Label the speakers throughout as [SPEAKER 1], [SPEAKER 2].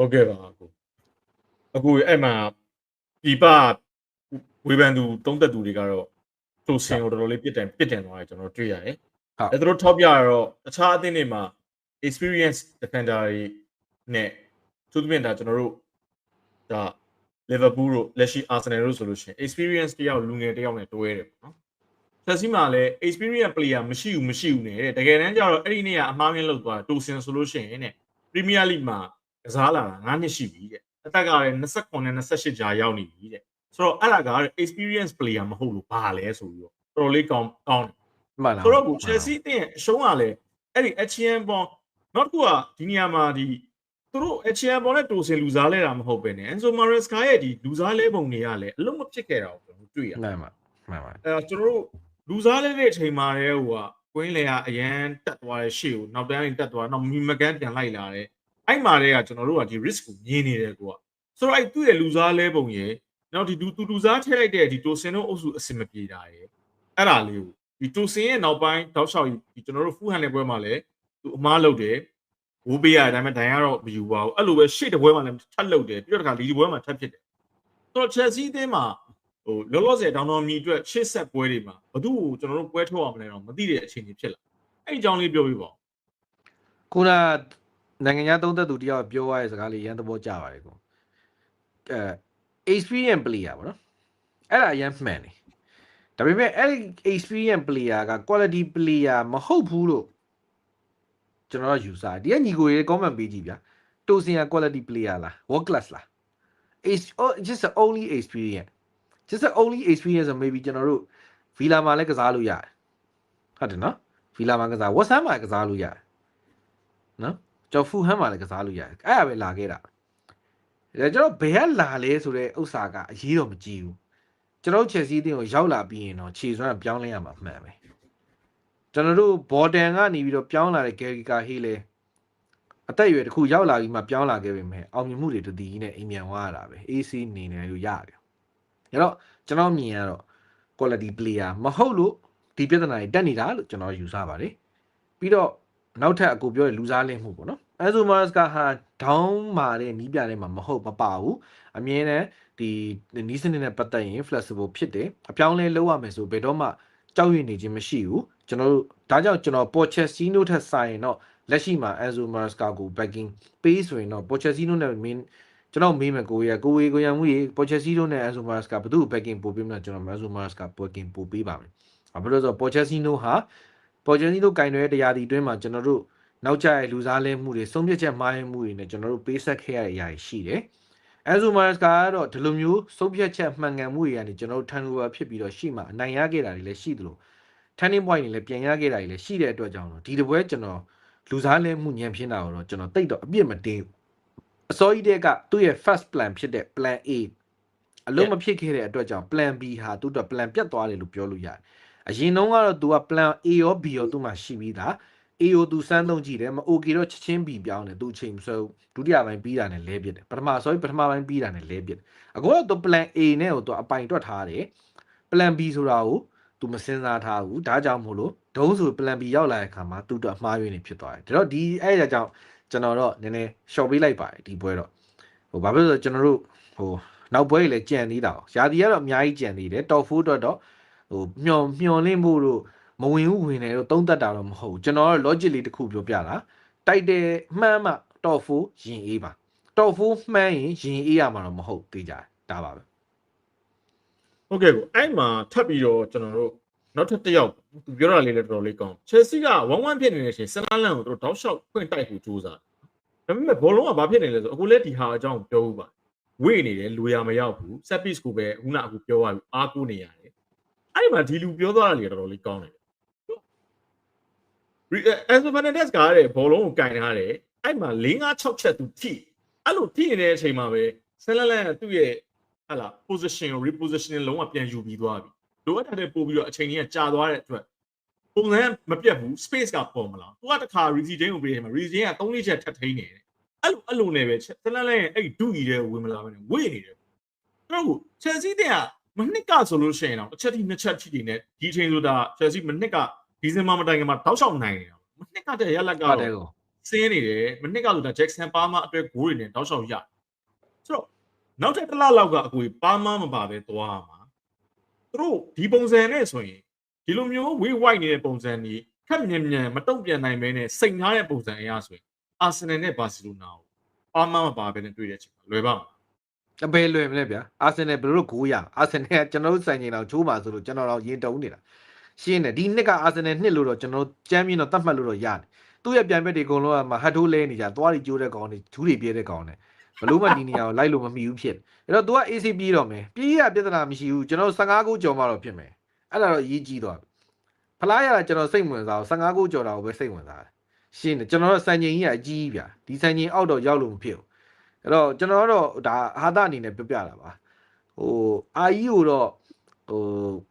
[SPEAKER 1] ဟုတ်ကဲ့ပါအခုအခုအဲ့မှာပြပဝေဖန်သူတုံးသက်သူတွေကတော့တိုစင်ကိုတော်တော်လေးပြစ်တင်ပြစ်တင်သွားတယ်ကျွန်တော်တွေ့ရတယ်
[SPEAKER 2] ဟုတ်
[SPEAKER 1] အဲသူတို့ထောက်ပြရတော့တခြားအသင်းတွေမှာ experience defender တွေနဲ့သူတို့ပြင်ဒါကျွန်တော်တို့ဒါ Liverpool တို့လက်ရှိ Arsenal တို့ဆိုလို့ရှိရင် experience တယောက်လူငယ်တယောက်နဲ့တွဲတယ်ပေါ့နော်။ဆက်စီမှာလည်း experience player မရှိဘူးမရှိဘူးနဲ့တဲ့တကယ်တမ်းကျတော့အဲ့ဒီနေ့ကအမှားမြင်လောက်သွားတိုစင်ဆိုလို့ရှိရင်တဲ့ Premier League မှာ ကစားလာတာ9နှစ်ရှိပြီတဲ့အသက်ကလည်း29နဲ့28ကြာရောက်နေပြီတဲ့ဆိုတော့အဲ့ဒါက experience player မဟုတ်လို့ဘာလဲဆိုပြီးတော့တော်တော်လေးကောင်းကောင်းတယ်
[SPEAKER 2] မှန်လား
[SPEAKER 1] ဆိုတော့ကို Chelsea အသင်းရဲ့အရှုံးကလည်းအဲ့ဒီ Achian ပေါ်နောက်တစ်ခုကဒီနေရာမှာဒီသူတို့ Achian ပေါ်နဲ့တိုစင်လူစားလဲတာမဟုတ်ပဲね Enzo Maresca ရဲ့ဒီလူစားလဲပုံတွေကလည်းအလုံးမဖြစ်ခဲ့တာကိုကျွန်တော်တွေ့ရတယ်
[SPEAKER 2] မှန်ပါမှန်ပါ
[SPEAKER 1] အဲတော့ကျွန်တော်တို့လူစားလဲတဲ့အချိန်မှာလည်းဟိုကကွင်းလေကအရန်တက်သွားတဲ့ရှေ့ကိုနောက်တန်းရင်တက်သွားနောက်မီမကန်ပြန်လိုက်လာတယ် အဲ့မှာတည်းကကျွန်တော်တို့ကဒီ risk ကိုမြင်နေတယ်ကိုကဆိုတော့အဲ့သူ့ရဲ့လူစားလဲပုံရဲ့နောက်ဒီလူသူလူစားထည့်လိုက်တဲ့ဒီတိုစင်တို့အုပ်စုအစင်မပြေတာရဲ့အဲ့ဒါလေးကိုဒီတိုစင်ရဲ့နောက်ပိုင်းတောက်လျှောက်ဒီကျွန်တော်တို့ဖူးဟန်တဲ့ပွဲမှာလည်းသူအမားလုပ်တယ်ဝိုးပေးရတယ်ဒါပေမဲ့ဒိုင်ကတော့မယူပါဘူးအဲ့လိုပဲရှေ့တစ်ပွဲမှာလည်းထပ်လုပ်တယ်ပြီးတော့တခါလီဒီပွဲမှာထပ်ဖြစ်တယ်ဆိုတော့ Chelsea အသင်းမှာဟိုလောလောဆယ်တောင်တော်မြီအတွက်ရှေ့ဆက်ပွဲတွေမှာဘသူ့ကိုကျွန်တော်တို့ပွဲထုတ်အောင်မလဲတော့မသိတဲ့အခြေအနေဖြစ်လာအဲ့ဒီအကြောင်းလေးပြောပြပါဦး
[SPEAKER 2] ခုန နိုင်ငံခြားသုံးသက်သူတယောက်ပြောရတဲ့စကားလေးရန်သဘောကျပါတယ်ကိုအဲ experience player ပေါ့နော်အဲ့ဒါအရင်မှန်တယ်ဒါပေမဲ့အဲ့ဒီ experience player က quality player မဟုတ်ဘူးလို့ကျွန်တော်တို့ယူဆတယ်ဒီကညီကိုရေး comment ပေးကြည့်ဗျာတိုစင်က quality player လား world class လား is oh, just the only experience just the only experience ဆို maybe ကျွန်တော်တို့ villa မှာလည်းကစားလို့ရတယ်ဟုတ်တယ်နော် villa မှာကစား whatsapp မှာကစားလို့ရတယ်နော် ကျွန်တော်ဖူဟမ်းမှာလည်းကစားလို့ရတယ်အဲ့ဒါပဲလာခဲ့တာဒါကျွန်တော်ဘယ်ကလာလဲဆိုတဲ့ဥစ္စာကအရေးတော့မကြည့်ဘူးကျွန်တော်ချက်စီးအတင်းကိုရောက်လာပြီးရင်တော့ခြေစွမ်းကပြောင်းလဲရမှာမှန်ပဲကျွန်တော်တို့ဘော်တန်ကနေပြီးတော့ပြောင်းလာတဲ့ဂယ်ဂီကာဟေးလဲအသက်အရွယ်တစ်ခုရောက်လာပြီးမှပြောင်းလာခဲ့ပြီမဲ့အောင်မြင်မှုတွေတည်ကြီးနဲ့အိမ်မြန်သွားရတာပဲ AC နေနေလို့ရတယ်အဲ့တော့ကျွန်တော်မြင်ရတော့ quality player မဟုတ်လို့ဒီပြဿနာတွေတက်နေတာလို့ကျွန်တော်ယူဆပါတယ်ပြီးတော့ နောက်ထပ်အကိုပြောတဲ့လူစားလင်းမှုပေါ့နော်အဲဆိုမာစကဟာဒေါင်းမာတဲ့နီးပြတဲ့မှာမဟုတ်မပါဘူးအမြင်နဲ့ဒီနီးစနစ်နဲ့ပတ်သက်ရင် flexible ဖြစ်တယ်အပြောင်းလဲလုပ်ရမယ်ဆိုဘယ်တော့မှကြောက်ရွံ့နေခြင်းမရှိဘူးကျွန်တော်တို့ဒါကြောင့်ကျွန်တော် Pochettino ထက်ဆိုင်တော့လက်ရှိမှာ Enzo Maresca ကို backing ပေးဆိုရင်တော့ Pochettino နဲ့ main ကျွန်တော်မေးမယ်ကိုရကိုဝေကိုရန်မှုရေ Pochettino နဲ့ Enzo Maresca ဘယ်သူ့ကို backing ပို့ပေးမလဲကျွန်တော် Enzo Maresca backing ပို့ပေးပါမယ်။ဘာလို့လဲဆိုတော့ Pochettino ဟာ Pochettino ကင်တဲ့တရားဒီအတွင်းမှာကျွန်တော်တို့နောက်ကျရဲ့လူစားလဲမှုတွေဆုံးဖြတ်ချက်မှားယွင်းမှုတွေနဲ့ကျွန်တော်တို့ပေးဆက်ခဲ့ရတဲ့အရာတွေရှိတယ်။ Enzo Maresca ကတော့ဒီလိုမျိုးဆုံးဖြတ်ချက်မှန်ကန်မှုတွေကနေကျွန်တော်တို့ turnover ဖြစ်ပြီးတော့ရှိမှအနိုင်ရခဲ့တာတွေလည်းရှိသလို turning point တွေလည်းပြန်ရခဲ့တာတွေလည်းရှိတဲ့အတွက်ကြောင့်တော့ဒီတစ်ပွဲကျွန်တော်လူစားလဲမှုညံပြင်းတာကိုတော့ကျွန်တော်တိတ်တော့အပြစ်မတင်ဘူးအစောကြီးတည်းကသူ့ရဲ့ first plan ဖြစ်တဲ့ plan A အလုံးမဖြစ်ခဲ့တဲ့အတွက်ကြောင့် plan B ဟာသူ့တော့ plan ပြတ်သွားတယ်လို့ပြောလို့ရတယ် အရင်တုန်းကတော့ तू က plan A ရော B ရောသူ့မှာရှိပြီးသား A ကို तू စမ်းသုံးကြည့်တယ်မ okay တော့ချက်ချင်း B ပြောင်းတယ် तू အချိန်မဆွဲဘူးဒုတိယပိုင်းပြီးတာနဲ့လဲပြစ်တယ်ပထမ sorry ပထမပိုင်းပြီးတာနဲ့လဲပြစ်တယ်အခုတော့ तू plan A နဲ့ကို तू အပိုင်တွက်ထားတယ် plan B ဆိုတာကို तू မစင်စားထားဘူးဒါကြောင့်မို့လို့ဒုံးဆို plan B ရောက်လာတဲ့အခါမှာ तू တော့အမှားယွင်းနေဖြစ်သွားတယ်ဒါတော့ဒီအဲ့ဒါကြောင့်ကျွန်တော်တော့နည်းနည်း short ပေးလိုက်ပါတယ်ဒီပွဲတော့ဟိုဘာဖြစ်လို့လဲဆိုတော့ကျွန်တော်တို့ဟိုနောက်ပွဲတွေလည်းကြံသေးတာ။ရာသီကတော့အများကြီးကြံသေးတယ်။ top 4အတွက်တော့ ဟိုမျော်မျော်လင့်ဖို့လို့မဝင်ဘူးဝင်တယ်တော့သုံးသက်တာတော့မဟုတ်ဘူးကျွန်တော်ကတော့ logic လေးတစ်ခုပြောပြတာတိုက်တယ်မှန်းမှ top 4ရင်အေးပါ top 4မှန်းရင်ရင်အေးရမှာတော့မဟုတ်သေးကြတယ်ဒါပါပဲ
[SPEAKER 1] ဟုတ်ကဲ့ကိုအဲ့မှာထပ်ပြီးတော့ကျွန်တော်တို့နောက်ထပ်တစ်ယောက်သူပြောတာလေးလည်းတော်တော်လေးကောင်း Chelsea က1-1ဖြစ်နေတဲ့အချိန်ဆန်လာလန်ကိုသူတို့တောက်လျှောက်ဖွင့်တိုက်ဖို့ကြိုးစားတယ်ဒါပေမဲ့ဘောလုံးကဘာဖြစ်နေလဲဆိုအခုလည်းဒီဟာအကြောင်းပြောဦးပါဝေ့နေတယ်လူရမရောက်ဘူး set piece ကိုပဲခုနအခုပြောရပြီအားကိုးနေရတယ် အဲ့ဒီမှာဒီလူပြောသွားတာလေးတော်တော်လေးကောင်းတယ် Enzo Fernandez ကတဲ့ဘောလုံးကိုကင်ထားတယ်အဲ့မှာ4 5 6ချက်သူထိအဲ့လိုထိနေတဲ့အချိန်မှာပဲဆန်လာလန်ကသူ့ရဲ့ဟလာ position ကို repositioning လုံးဝပြန်ယူပြီးသွားပြီလိုအပ်တဲ့ပို့ပြီးတော့အချိန်ကြီးကကြာသွားတဲ့အတွက်ပုံစံမပြတ်ဘူး space ကပေါ်မလားသူကတခါ Rizy Jane ကိုပေးတယ်မှာ Rizy Jane က3လေးချက်ထပ်ထိန်းနေတယ်အဲ့လိုအဲ့လိုနဲ့ပဲဆန်လာလန်ရဲ့အဲ့ဒူကြီးတဲ့ဝင်မလာဘဲနဲ့ဝေ့နေတယ်တော့ Chelsea တဲ့က မနှစ်ကဆိုလို့ရှိရင်တော့တစ်ချက်ထိနှစ်ချက်ထိနေနဲ့ဒီအချိန်ဆိုတာ Chelsea မနှစ်ကဒီဇင်ဘာမတိုင်ခင်မှာတောက်လျှောက်နိုင်နေတာမနှစ်ကတဲ့ရက်လက်ကတော့
[SPEAKER 2] ဟုတ်တယ်ကို
[SPEAKER 1] စင်းနေတယ်မနှစ်ကဆိုဒါ Jackson ပါမအတွက်ဂိုးတွေနဲ့တောက်လျှောက်ရဆိုတော့နောက်ထပ်တစ်လလောက်ကအကိုပါမမပါပဲသွားမှာသူတို့ဒီပုံစံနဲ့ဆိုရင်ဒီလိုမျိုး way wide နေတဲ့ပုံစံကြီးခက်မြန်မြန်မတုံ့ပြန်နိုင်မဲနဲ့စိတ်ထားတဲ့ပုံစံအရာဆိုရင်အာဆင်နယ်နဲ့ဘာစီလိုနာကိုပါမမပါပဲနဲ့တွေ့တဲ့အချိန်မှာလွယ်ပါမလား
[SPEAKER 2] အဘယ်လွယ်မလဲဗျာအာဆင်နယ်ဘယ်လိုဂိုးရအာဆင်နယ်ကကျွန်တော်တို့စိုင်ချိန်တော့ချိုးပါဆိုလို့ကျွန်တော်တော့ရင်တုံးနေတာရှင်းတယ်ဒီနှစ်ကအာဆင်နယ်နှစ်လို့တော့ကျွန်တော်တို့ချမ်းပြင်းတော့တတ်မှတ်လို့တော့ရတယ်သူ့ရဲ့ပြန်ဘက်တွေအကုန်လုံးကမှဟတ်ထိုးလဲနေကြသွားပြီးကျိုးတဲ့ကောင်တွေဂျူးတွေပြဲတဲ့ကောင်တွေဘလို့မှဒီနေရာကိုလိုက်လို့မမီဘူးဖြစ်အဲ့တော့ तू က AC ပြေးတော့မယ်ပြေးရပြဿနာမရှိဘူးကျွန်တော်15ကိုကြော်မှတော့ဖြစ်မယ်အဲ့ဒါတော့ရေးကြည့်သွားပြီဖလားရတာကျွန်တော်စိတ်ဝင်စားအောင်15ကိုကြော်တာကိုပဲစိတ်ဝင်စားတယ်ရှင်းတယ်ကျွန်တော်တို့စံချိန်ကြီးကအကြီးကြီးဗျာဒီစံချိန်အောက်တော့ရောက်လို့မဖြစ်ဘူး အဲ့တော့ကျွန်တော်တို့ဒါဟာသအနေနဲ့ပြပြတာပါဟိုအာကြီးကိုတော့ဟို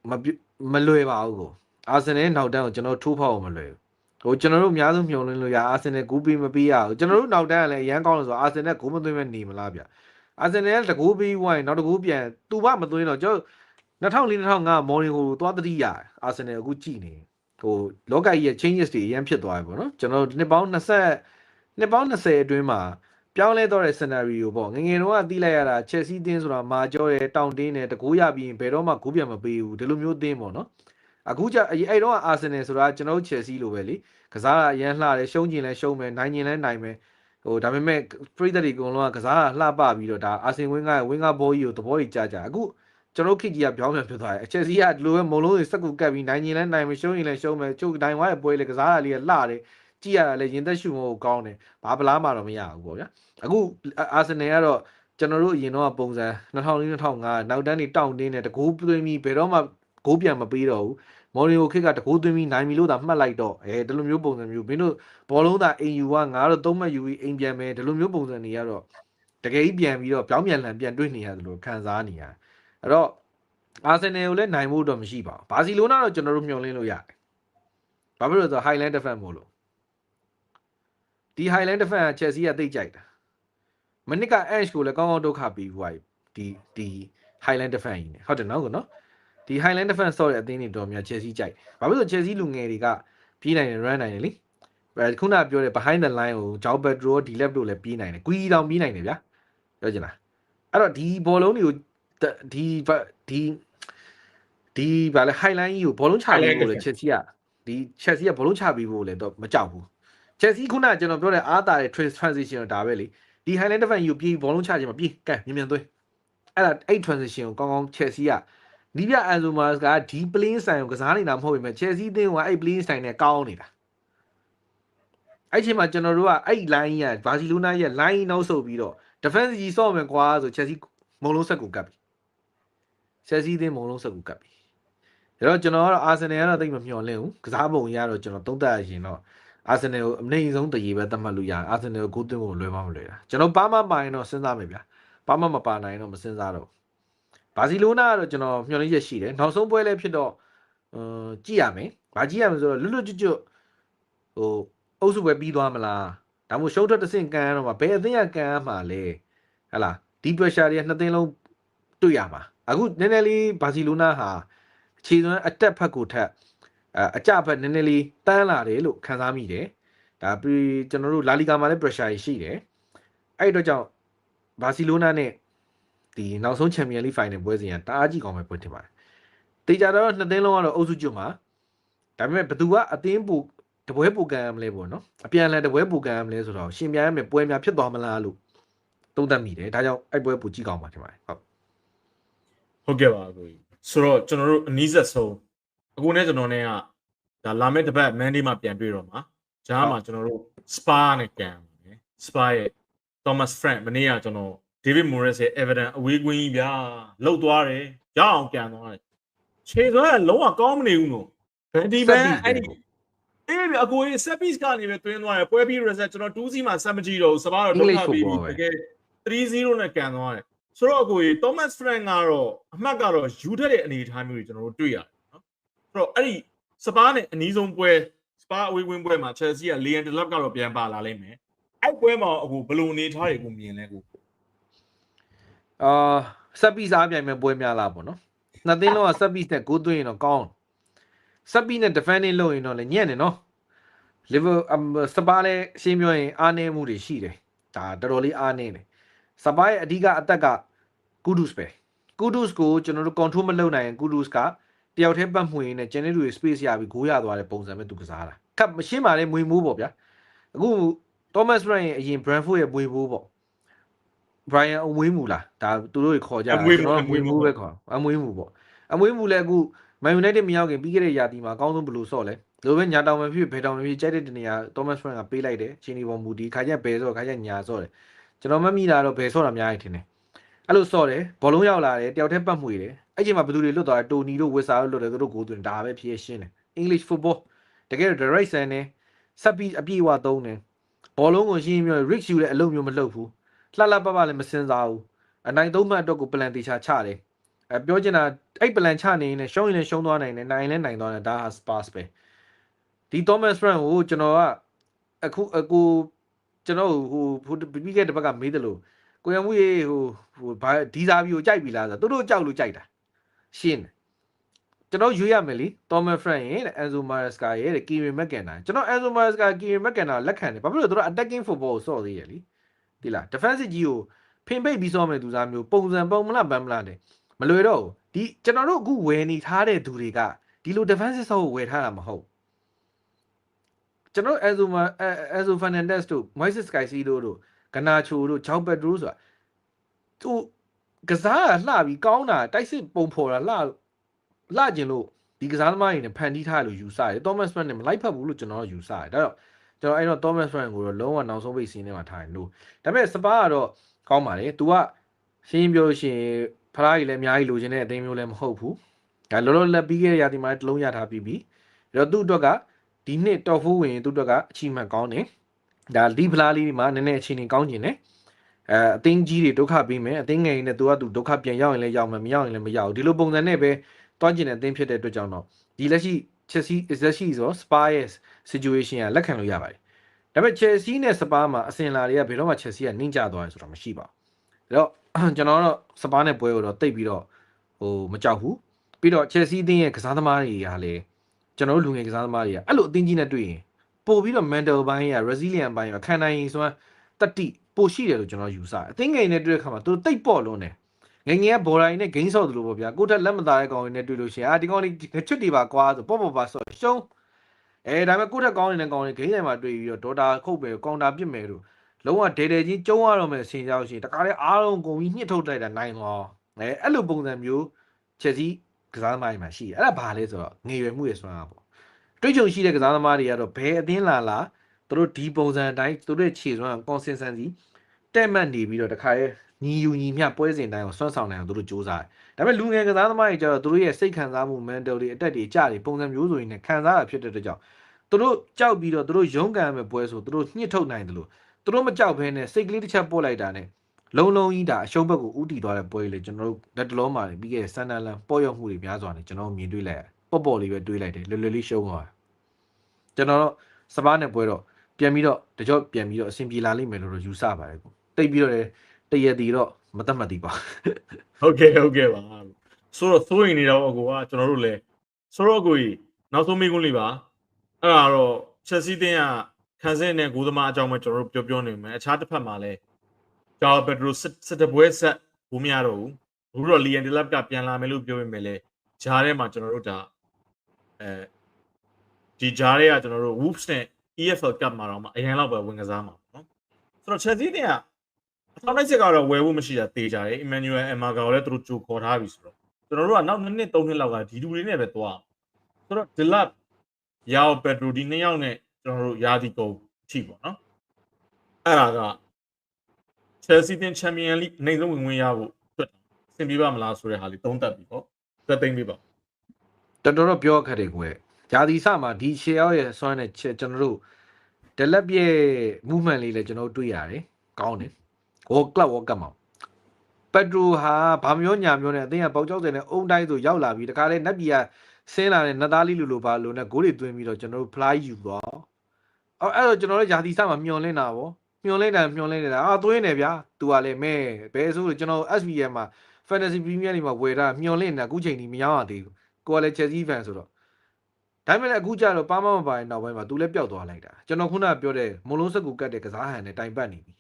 [SPEAKER 2] မပြမလွယ်ပါဘူးကိုအာဆင်နယ်နောက်တန်းကိုကျွန်တော်ထိုးဖောက်အောင်မလွယ်ဘူးဟိုကျွန်တော်တို့အများဆုံးမျှော်လင့်လို့ရအာဆင်နယ်ဂူးပေးမပေးရဘူးကျွန်တော်တို့နောက်တန်းကလည်းအရန်ကောင်းလို့ဆိုအာဆင်နယ်ဂူးမသွင်းမဲ့နေမလားဗျအာဆင်နယ်ကတကူပေးဝိုင်းနောက်တကူပြန်သူမမသွင်းတော့ကျွန်တော်2004 2005မော်နီဟိုသွားတတိရအာဆင်နယ်အခုကြည့်နေဟိုလောကကြီးရဲ့ changes တွေအရင်ဖြစ်သွားပြီပေါ့နော်ကျွန်တော်နှစ်ပေါင်း20နှစ်ပေါင်း20အတွင်းမှာ ပြောင်းလဲတော့တဲ့ scenario ပေါ့ငယ်ငယ်တုန်းကတီးလိုက်ရတာ Chelsea တင်းဆိုတာမာကြောတယ်တောင်တင်းတယ်တကူရပြီးရင်ဘယ်တော့မှဂူးပြန်မပေးဘူးဒီလိုမျိုးတင်းပေါ့နော်အခုကျအဲ့တော့အာဆင်နယ်ဆိုတာကျွန်တော်တို့ Chelsea လိုပဲလေကစားကအရန်လှတယ်ရှုံးကျင်လဲရှုံးမယ်နိုင်ကျင်လဲနိုင်မယ်ဟိုဒါပေမဲ့ပရိသတ်တွေအကုန်လုံးကကစားကလှပပြီးတော့ဒါအာဆင်ဝင်းကဝင်းကဘောကြီးကိုသဘောကြီးကြကြအခုကျွန်တော်ခေတ်ကြီးကပြောင်းပြန်ဖြစ်သွားတယ်အချက်စီကဒီလိုပဲမုံလုံးတွေစက်ကူကတ်ပြီးနိုင်ကျင်လဲနိုင်မယ်ရှုံးရင်လဲရှုံးမယ်ချုပ်နိုင်သွားတဲ့ပွဲလေကစားရလေးကလှတယ် ကြည့်ရတာလဲရင်သက်ရှုမကိုကောင်းတယ်ဘာပလားမှတော့မရဘူးပေါ့ဗျာအခုအာဆင်နယ်ကတော့ကျွန်တော်တို့အရင်တော့ပုံစံ2004 2005နောက်တန်းနေတောင့်တင်းတယ်တကူသွင်းပြီးဘယ်တော့မှဂိုးပြန်မပေးတော့ဘူးမော်ရီယိုခစ်ကတကူသွင်းပြီးနိုင်ပြီလို့သာမှတ်လိုက်တော့အဲဒီလိုမျိုးပုံစံမျိုးမင်းတို့ဘောလုံးသာအိမ်ယူကငါတို့သုံးမှတ်ယူပြီးအိမ်ပြန်မယ်ဒီလိုမျိုးပုံစံတွေကတော့တကယ်ကြီးပြန်ပြီးတော့ပြောင်းပြန်လှန်ပြန်တွေ့နေရတယ်လို့ခံစားနေရတယ်အဲ့တော့အာဆင်နယ်ကိုလည်းနိုင်ဖို့တော့မရှိပါဘူးဘာစီလိုနာတော့ကျွန်တော်တို့မျှော်လင့်လို့ရတယ်ဘာဖြစ်လို့လဲဆိုတော့ Highland Defense မို့လို့ ဒီ Highland Defense က Chelsea ကတိတ်ကြိုက်တာမနစ်က Ash ကိုလည်းကောင်းကောင်းဒုက္ခပြီးပွားဒီဒီ Highland Defense ကြီးနေဟုတ်တယ်နော်ကောနော်ဒီ Highland Defense ဆော့တဲ့အသင်းတွေတော်များ Chelsea ကြိုက်တယ်ဘာဖြစ်လို့ Chelsea လူငယ်တွေကပြေးနိုင်တယ် run နိုင်တယ်လေအဲခုနပြောတဲ့ behind the line ကို Joao Pedro ဒီ left တို့လည်းပြေးနိုင်တယ်ကွီတောင်ပြေးနိုင်တယ်ဗျာပြောချင်လားအဲ့တော့ဒီဘောလုံးတွေကိုဒီဒီဒီဗာလေ highline ကြီးကိုဘောလုံးချပြီးဖို့လေ Chelsea ကဒီ Chelsea ကဘောလုံးချပြီးဖို့လေတော့မကြောက်ဘူး Chelsea ခုနကကျွန်တော်ပြောတဲ့အားတာတဲ့ transition တော့ဒါပဲလေဒီ Highland Defense ကိုပြေးဘောလုံးချခြင်းမပြေးကဲမြင်မြန်သွင်းအဲ့ဒါအဲ့ transition ကိုကောင်းကောင်း Chelsea ကနီးပြအန်ဇိုမာစ်ကဒီ plane style ကိုကစားနေတာမဟုတ်ပေမဲ့ Chelsea အသင်းကအဲ့ plane style နဲ့ကောင်းနေတာအဲ့ချိန်မှာကျွန်တော်တို့ကအဲ့ line ကြီးကဘာစီလိုနာရဲ့ line နောက်ဆုတ်ပြီးတော့ defense ကြီးဆော့မယ်ကွာဆို Chelsea မုံလုံးဆက်ကိုကပ်ပြီ Chelsea အသင်းမုံလုံးဆက်ကိုကပ်ပြီဒါတော့ကျွန်တော်ကတော့ Arsenal ကတော့တိတ်မမျှော်လင့်ဘူးကစားပုံရတော့ကျွန်တော်သုံးသပ်ရရင်တော့ Arsenal ကိုအမနိုင်ဆုံးတရေပဲသတ်မှတ်လို့ရတယ် Arsenal ကိုဂိုးသွင်းဖို့လွယ်မမလွယ်တာကျွန်တော်ပါမပါရင်တော့စဉ်းစားမယ်ဗျာပါမမပါနိုင်တော့မစဉ်းစားတော့ဘာစီလိုနာကတော့ကျွန်တော်မျှော်လင့်ချက်ရှိတယ်နောက်ဆုံးပွဲလည်းဖြစ်တော့အမ်ကြည့်ရမယ်ဘာကြည့်ရမလဲဆိုတော့လွတ်လွတ်ကျွတ်ကျွတ်ဟိုအုပ်စုပဲပြီးသွားမလားဒါမှမဟုတ်ရှုံးထွက်တစ်ဆင့်ကန်ရတော့မှာဘယ်အသင်းကကန်ရမှာလဲဟဟလားဒီ pressure တွေကနှစ်သင်းလုံးတွေ့ရမှာအခုနည်းနည်းလေးဘာစီလိုနာဟာခြေစွမ်းအတက်ဖက်ကိုထက် အအကြဖက်နည်းနည်းလေးတန်းလာတယ်လို့ခံစားမိတယ်ဒါပြီးကျွန်တော်တို့လာလီဂါမှာလည်း pressure ရှိတယ်အဲ့တော့ကြောင့်ဘာစီလိုနာနဲ့ဒီနောက်ဆုံးချန်ပီယံလိဖိုင်နယ်ပွဲစဉ်ကတအားကြီးကောင်းပဲပွဲထင်ပါတယ်တေချာတော့နှစ်သင်းလုံးကတော့အုပ်စုကျွတ်မှာဒါပေမဲ့ဘသူကအသင်းပူတပွဲပူကန်ရမလဲပေါ့နော်အပြန်အလှန်တပွဲပူကန်ရမလဲဆိုတော့ရှင်ပြန်ရမယ်ပွဲများဖြစ်သွားမလားလို့သုံးသပ်မိတယ်ဒါကြောင့်အဲ့ပွဲပူကြည့်ကောင်းပါထင်ပါတယ်ဟုတ်
[SPEAKER 1] ဟုတ်ကဲ့ပါကိုကြီးဆိုတော့ကျွန်တော်တို့အနည်းဆက်ဆုံး အခုနဲ့ကျွန်တော်နဲ့ကဒါလာမယ့်တစ်ပတ်မန်ဒေးမှာပြန်တွေ့တော့မှာဂျားမှာကျွန်တော်တို့ Spa နဲ့ကန်ပါတယ် Spa ရဲ့ Thomas Frank မနေ့ကကျွန်တော် David Morris ရဲ့ Everton အဝေးကွင်းကြီးဗျာလှုပ်သွားတယ်ရအောင်ကန်သွားတယ်ခြေသွဲကလုံးဝကောင်းမနေဘူးနော်ဘယ်ဒီဘန်အဲ့ဒီအေးဗျအကိုကြီး set piece ကနေပဲတွင်းသွားတယ်ပွဲပြီး reset ကျွန်တော်2စီမှာစက်မကြည့်တော့ဘူးစပါးတော့ဒုက္ခပြီးပြီတကယ်3-0နဲ့ကန်သွားတယ်ဆိုတော့အကိုကြီး Thomas Frank ကတော့အမှတ်ကတော့ယူထက်တဲ့အနေအထားမျိုးတွေကျွန်တော်တို့တွေ့ရတယ်နော်ဆို တော့အဲ့ဒီစပါးနဲ့အနီးဆုံးပွဲစပါးအဝေးဝင်းပွဲမှာ Chelsea က Leon Delap ကတော့ပြန်ပါလာလိမ့်မယ်အဲ့ပွဲမှာအခုဘယ်လိုအနေအထားတွေကိုမြင်လဲကို
[SPEAKER 2] အာဆက်ပြီးစားပြိုင်မဲ့ပွဲများလားပေါ့နော်နှစ်သင်းလုံးကဆက်ပြီးနဲ့ဂိုးသွင်းရင်တော့ကောင်းဆက်ပြီးနဲ့ defending လုပ်ရင်တော့လည်းညံ့နေနော်လီဗာစပါလည်းရှင်းပြောရင်အားနည်းမှုတွေရှိတယ်ဒါတော်တော်လေးအားနည်းတယ်စပါရဲ့အဓိကအသက်ကကူဒုစ်ပဲကူဒုစ်ကိုကျွန်တော်တို့ control မလုပ်နိုင်ရင်ကူဒုစ်က တယောက်တည်းပတ်မှွေနေကျန်တဲ့လူတွေ space ရပြီးဂိုးရသွားတဲ့ပုံစံပဲသူကစားတာခပ်မရှင်းပါလေမွေမိုးပေါ့ဗျာအခု Thomas Bryan ရဲ့အရင် Brentford ရဲ့မွေမိုးပေါ့ Brian အမွေးမူလားဒါသူတို့တွေခေါ်ကြတာကျွန်တော်မွေမိုးပဲခေါ်အမွေးမူပေါ့အမွေးမူလည်းအခု Man United မရောက်ခင်ပြီးခဲ့တဲ့ရာသီမှာအကောင်းဆုံးဘယ်လိုဆော့လဲလိုပဲညာတောင်ပဲဖြစ်ဘယ်တောင်ပဲဖြစ်ကြိုက်တဲ့တနေရာ Thomas Frank ကပေးလိုက်တယ်ချင်းဒီပေါ်မူဒီခါကျဘယ်ဆော့ခါကျညာဆော့တယ်ကျွန်တော်မမိတာတော့ဘယ်ဆော့တာများနေထင်တယ်အဲ့လိုဆော့တယ်ဘောလုံးရောက်လာတယ်တယောက်တည်းပတ်မှွေတယ် အဲ့ချိန်မှာဘယ်သူတွေလွတ်သွားတယ်တိုနီတို့ဝစ်ဆာတို့လွတ်တယ်သူတို့ဂိုးသွင်းဒါပဲဖြစ်ရှင်းတယ် English football တကယ်တော့ direct send နဲ့ဆက်ပြီးအပြည့်အဝသုံးတယ်ဘောလုံးကိုရှင်းမျိုး Rick ယူတဲ့အလုပ်မျိုးမလုပ်ဘူးလှလှပပလည်းမစင်စားဘူးအနိုင်သုံးမှတ်အတွက်ကို plan တေချာချတယ်အဲပြောချင်တာအဲ့ plan ချနေရင်လည်းရှုံးရင်လည်းရှုံးသွားနိုင်တယ်နိုင်ရင်လည်းနိုင်သွားတယ်ဒါဟာ spas ပဲဒီ Thomas Frank ကိုကျွန်တော်ကအခုအခုကျွန်တော်ဟိုဟိုပြီးခဲ့တဲ့ဘက်ကမေးတယ်လို့ကိုရမှုရေဟိုဟိုဘာဒီဇာဘီကိုကြိုက်ပြီလားဆိုတော့သူတို့ကြောက်လို့ကြိုက်တာ ရှင်းတယ်ကျွန်တော်ရွေးရမယ်လी Thomas Frank ရဲ့ Enzo Maresca ရဲ့ Kieran McKenna ကျွန်တော် Enzo Maresca Kieran McKenna လက်ခံတယ်ဘာဖြစ်လို့လဲသူတို့ attacking football ကိုစော့သေးရလीဒီလား defensive ကြီးကိုဖင်ပိတ်ပြီးစော့မယ်သူစားမျိုးပုံစံပုံမလားဗမ်မလားတဲ့မလွယ်တော့ဘူးဒီကျွန်တော်တို့အခုဝယ်နေထားတဲ့သူတွေကဒီလို defensive ဆော့ကိုဝယ်ထားတာမဟုတ်ကျွန်တော် Enzo Enzo Fernandez တို့ Moises Caicedo တို့ Garnacho တို့ João Pedro ဆိုတာသူ ကစားကလှပြီးကောင်းတာတိုက်စစ်ပုံဖော်တာလှလှကျင်လို့ဒီကစားသမားတွေနဲ့ဖန်တီးထားလို့ယူဆတယ် Thomas Frank နဲ့မလိုက်ဖက်ဘူးလို့ကျွန်တော်ယူဆတယ်ဒါတော့ကျွန်တော်အဲ့တော့ Thomas Frank ကိုတော့လုံးဝနောက်ဆုံးပိတ်စီးနေမှာထားတယ်လို့ဒါပေမဲ့စပါကတော့ကောင်းပါလေ तू ကရှင်းပြောလို့ရှိရင်ဖလားကြီးလည်းအများကြီးလိုချင်တဲ့အသိမျိုးလည်းမဟုတ်ဘူးဒါလောလောလက်ပြီးခဲ့တဲ့ရာသီမှာတလုံးရထားပြီးပြီအဲ့တော့သူ့အတွက်ကဒီနှစ် top 4ဝင်သူ့အတွက်ကအချီမှန်ကောင်းတယ်ဒါလီဖလားလေးဒီမှာနည်းနည်းအခြေအနေကောင်းကျင်တယ် အဲအသိကြီးတွေဒုက္ခပေးမယ်အသိငယ်နဲ့သူကသူဒုက္ခပြန်ရောက်ရင်လည်းရောက်မယ်မရောက်ရင်လည်းမရောက်ဘူးဒီလိုပုံစံနဲ့ပဲတွားကျင်တဲ့အသိဖြစ်တဲ့အတွက်ကြောင့်တော့ဒီလက်ရှိ Chelsea လက်ရှိဆို Spa ရဲ့ situation ကလက်ခံလို့ရပါတယ်ဒါပေမဲ့ Chelsea နဲ့ Spa မှာအစင်လာတွေကဘယ်တော့မှ Chelsea ကနှင်းကြသွားတယ်ဆိုတာမရှိပါဘူးဒါတော့ကျွန်တော်တော့ Spa နဲ့ပွဲကိုတော့တိတ်ပြီးတော့ဟိုမကြောက်ဘူးပြီးတော့ Chelsea အသင်းရဲ့ကစားသမားတွေကလည်းကျွန်တော်တို့လူငယ်ကစားသမားတွေကအဲ့လိုအသင်းကြီးနဲ့တွေ့ရင်ပို့ပြီးတော့ mental ဘိုင်းရ resilient ဘိုင်းရခံနိုင်ရင်ဆိုတော့တတိ ပို့ရှိတယ်လို့ကျွန်တော်ယူဆတယ်အသင်းငယ်နဲ့တွေ့တဲ့ခါမှာသူတိတ်ပေါ့လွန်းတယ်ငငယ်ကဘော်ရိုင်းနဲ့ဂိမ်းဆော့တယ်လို့ပေါ့ဗျာကိုတက်လက်မသားတဲ့ကောင်တွေနဲ့တွေ့လို့ရှိရင်အာဒီကောင်လေးချွတ်တီပါကွာဆိုပေါ့ပေါ့ပါဆော့ရှုံးအဲဒါပေမဲ့ကိုတက်ကောင်းနေတဲ့ကောင်တွေဂိမ်းဆိုင်မှာတွေ့ပြီးတော့ဒေါ်တာခုတ်ပဲကောင်တာပြစ်မယ်လို့လုံးဝဒေတယ်ချင်းကျုံးရတော့မယ်အချိန်ကြောက်ရှိရင်တခါလေအားလုံးကုန်ပြီးညှစ်ထုတ်လိုက်တာနိုင်သွားအဲအဲ့လိုပုံစံမျိုးချက်စီကစားသမားတွေမှာရှိတယ်အဲ့ဒါဘာလဲဆိုတော့ငွေရွယ်မှုရစွမ်းတာပေါ့တွေးကြုံရှိတဲ့ကစားသမားတွေကတော့ဘယ်အသင်းလာလာသူတို့ဒီပုံစံအတိုင်းသူတို့ခြေစွမ်း consistency တက်မှတ်နေပြီးတော့တခါရဲ့ညီယူညီမျှပွဲစဉ်တိုင်းကိုဆွမ်းဆောင်နိုင်အောင်သူတို့စူးစမ်းတယ်ဒါပေမဲ့လူငယ်ကစားသမားတွေကျတော့သူတို့ရဲ့စိတ်ခံစားမှု mental တွေအတက်တွေကြတွေပုံစံမျိုးစုံတွေနဲ့ခံစားရဖြစ်တဲ့အတွက်ကြောင့်သူတို့ကြောက်ပြီးတော့သူတို့ရုန်းကန်မဲ့ပွဲဆိုသူတို့ညှစ်ထုတ်နိုင်တယ်လို့သူတို့မကြောက်ဘဲနဲ့စိတ်ကလေးတစ်ချက်ပို့လိုက်တာနဲ့လုံးလုံးကြီးဒါအရှုံးဘက်ကိုဥတီသွားတဲ့ပွဲလေကျွန်တော်တို့လက်တလုံးမှာပြီးခဲ့တဲ့ဆန်နလန်ပေါ်ရောက်မှုတွေများစွာနဲ့ကျွန်တော်မြင်တွေ့လိုက်ရပေါ့ပေါ့လေးပဲတွေးလိုက်တယ်လွယ်လွယ်လေးရှုံးသွားကျွန်တော်တော့စပါးနဲ့ပွဲတော့ပြန်ပြီးတော့တကြော့ပြန်ပြီးတော့အဆင်ပြေလာလိမ့်မယ်လို့တော့ယူဆပါတယ်ကို တိတ်ပြီးတော့လည်းတရတီတော့မတတ်မှတ်သေးပါ
[SPEAKER 1] ဟုတ်ကဲ့ဟုတ်ကဲ့ပါဆိုတော့သိုးရင်နေတော့အကိုကကျွန်တော်တို့လည်းဆိုတော့အကိုကြီးနောက်ဆုံးမေးခွန်းလေးပါအဲ့ဒါတော့ချက်စီးတင်းကခန်းစင်းနဲ့ဂိုးသမားအကြောင်းပဲကျွန်တော်တို့ပြောပြောနေမယ်အခြားတစ်ဖက်မှာလည်းဂျာပက်ဒရိုစစ်တပွဲဆက်ဘူးမရတော့ဘူးအခုတော့လီယန်ဒီလပ်ကပြန်လာမယ်လို့ပြောပေမဲ့လည်းဂျားထဲမှာကျွန်တော်တို့ဒါအဲဒီဂျားထဲကကျွန်တော်တို့ Wolves နဲ့ EFL Cup မှာတော့အရင်လောက်ပဲဝင်ကစားမှာပေါ့နော်ဆိုတော့ချက်စီးတင်းက အထောက်လိုက်စစ်ကတော့ဝယ်ဖို့မရှိတာတေးကြတယ် Emmanuel Emaga ကိုလည်းသူတို့ကြိုခေါ်ထားပြီဆိုတော့ကျွန်တော်တို့ကနောက်2နှစ်3နှစ်လောက်ကဒီလူတွေနဲ့ပဲသွားဆိုတော့ Dilap ရော Pedro ဒီနှစ်ယောက်နဲ့ကျွန်တော်တို့ယာဒီကုန်ထိပေါ့နော်အဲ့ဒါက Chelsea တင် Champion League နိုင်ဆုံးဝင်ဝင်ရဖို့အတွက်အဆင်ပြေပါမလားဆိုတဲ့ဟာလေးသုံးသပ်ပြီးပေါ့သက်သိမ်းပေးပါ
[SPEAKER 2] တော်တော်တော့ပြောခက်တယ်ကွယ်ဂျာဒီစမှာဒီရှေရောက်ရဲ့ဆွမ်းနဲ့ချက်ကျွန်တော်တို့ဒလက်ပြည့် movement လေးလည်းကျွန်တော်တွေ့ရတယ်ကောင်းတယ် World Club World Cup မှာပက်ဒရိုဟာဘာမျိုးညာမျိုးနဲ့အသင်းကပေါက်ကြောက်တယ်နဲ့အုံတိုင်းဆိုရောက်လာပြီးတခါလေနက်ပြည်ကဆင်းလာတဲ့နတ်သားလေးလူလိုပါလို့နဲ့ဂိုးတွေသွင်းပြီးတော့ကျွန်တော်တို့ fly ယူသွားအော်အဲ့တော့ကျွန်တော်တို့ယာတီစမှာမျောလင်းတာဗောမျောလင်းတာမျောလင်းနေတာအာသွင်းနေဗျာသူကလည်းမဲဘယ်ဆိုလို့ကျွန်တော် SBM မှာ Fantasy Premier League မှာဝယ်တာမျောလင်းနေတာအခုချိန်ထိမရောက်ရသေးဘူးကိုကလည်း Chelsea fan ဆိုတော့ဒါပေမဲ့လည်းအခုကျတော့ပါမမပါရင်နောက်ပိုင်းမှာ तू လည်းပျောက်သွားလိုက်တာကျွန်တော်ခုနကပြောတဲ့မုံလုံးစက်ကူကတ်တဲ့ကစားဟန်နဲ့တိုင်ပတ်နေပြီ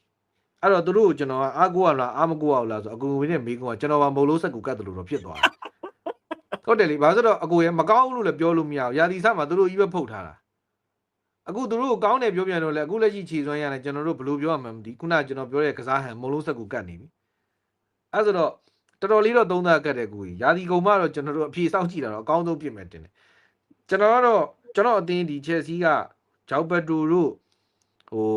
[SPEAKER 2] အဲ့တော့သူတို့ကိုကျွန်တော်ကအားကိုးရလားအားမကိုးရဘူးလားဆိုအကူဝင်းနဲ့မိကုန်းကကျွန်တော်ကမုံလုံးစက်ကူကတ်တယ်လို့တော့ဖြစ်သွားတယ်ဟုတ်တယ်လေဘာလို့လဲဆိုတော့အကူရဲ့မကောင်းဘူးလို့လည်းပြောလို့မရဘူးရာသီစမှာသူတို့ကြီးပဲဖုတ်ထားတာအခုသူတို့ကိုကောင်းတယ်ပြောပြန်တော့လေအခုလက်ရှိခြေစွမ်းရတယ်ကျွန်တော်တို့ဘယ်လိုပြောရမှန်းမသိခုနကကျွန်တော်ပြောတဲ့ကစားဟန်မုံလုံးစက်ကူကတ်နေပြီအဲ့ဆိုတော့တော်တော်လေးတော့သုံးသားကတ်တဲ့ကူကြီးရာသီကုန်မှတော့ကျွန်တော်တို့အဖြေစောင့်ကြည့်တာတော့အကောင်းဆုံးဖြစ်မယ်တင်တယ်ကျွန်တော်ကတော့ကျွန်တော်အတင်းဒီချက်စီကဂျောက်ဘတ်တိုတို့ဟို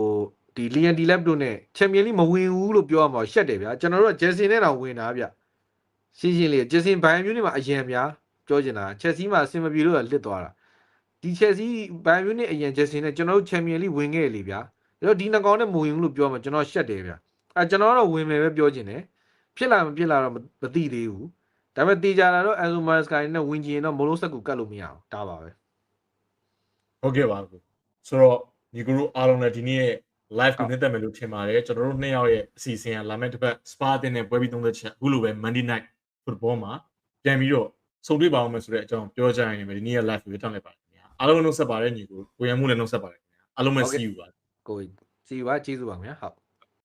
[SPEAKER 2] ဒီလီယန်ဒီလက်တို့နဲ့ချန်ပီယံလိမဝင်ဘူးလို့ပြောရမှာရှက်တယ်ဗျာကျွန်တော်တို့ကဂျက်ဆင်နဲ့တောင်ဝင်တာဗျရှင်းရှင်းလေးဂျက်ဆင်ဘိုင်မျိုးနဲ့မှာအရင်ဗျာပြောချင်တာချက်စီမှာအဆင်မပြေလို့လစ်သွားတာဒီချက်စီဘိုင်မျိုးနဲ့အရင်ဂျက်ဆင်နဲ့ကျွန်တော်တို့ချန်ပီယံလိဝင်ခဲ့လေဗျာအဲ့တော့ဒီနှစ်ကောင်နဲ့မဝင်ဘူးလို့ပြောမှာကျွန်တော်ရှက်တယ်ဗျာအဲကျွန်တော်ကတော့ဝင်မယ်ပဲပြောချင်တယ်ဖြစ်လာမဖြစ်လာတော့မမသိသေးဘူးဒါပေမဲ့တေချာလာတော့အန်ဇိုမာစကိုင်နဲ့ဝင်ကျင်တော့မိုလိုဆက်ကူကတ်လို့မရအောင်ဒါပါပဲ
[SPEAKER 1] ဟုတ်ကဲ့ပါကိုဆိုတော့ညီကတို့အားလုံးလည်းဒီနေ့ရဲ့ live ကိုနှစ်သက်မယ်လို့ထင်ပါတယ်ကျွန်တော်တို့နှစ်ယောက်ရဲ့အစီအစဉ်ကလာမယ့်တစ်ပတ် spa တင်တဲ့ပွဲပြီး30ချက်အခုလိုပဲ Monday night football မှာပြန်ပြီးတော့ဆုံတွေ့ပါအောင်မယ်ဆိုတဲ့အကြောင်းပြောကြရင်ပဲဒီနေ့ရဲ့ live ကိုတောင်းလိုက်ပါတယ်ခင်ဗျာအားလုံးနှုတ်ဆက်ပါတယ်ညီကိုကိုရမှုလည်းနှုတ်ဆက်ပါတယ်ခင်ဗျာအားလုံးပဲ see you ပါ
[SPEAKER 2] ကိုစီပါကျေးဇူးပါခင်ဗျာဟုတ်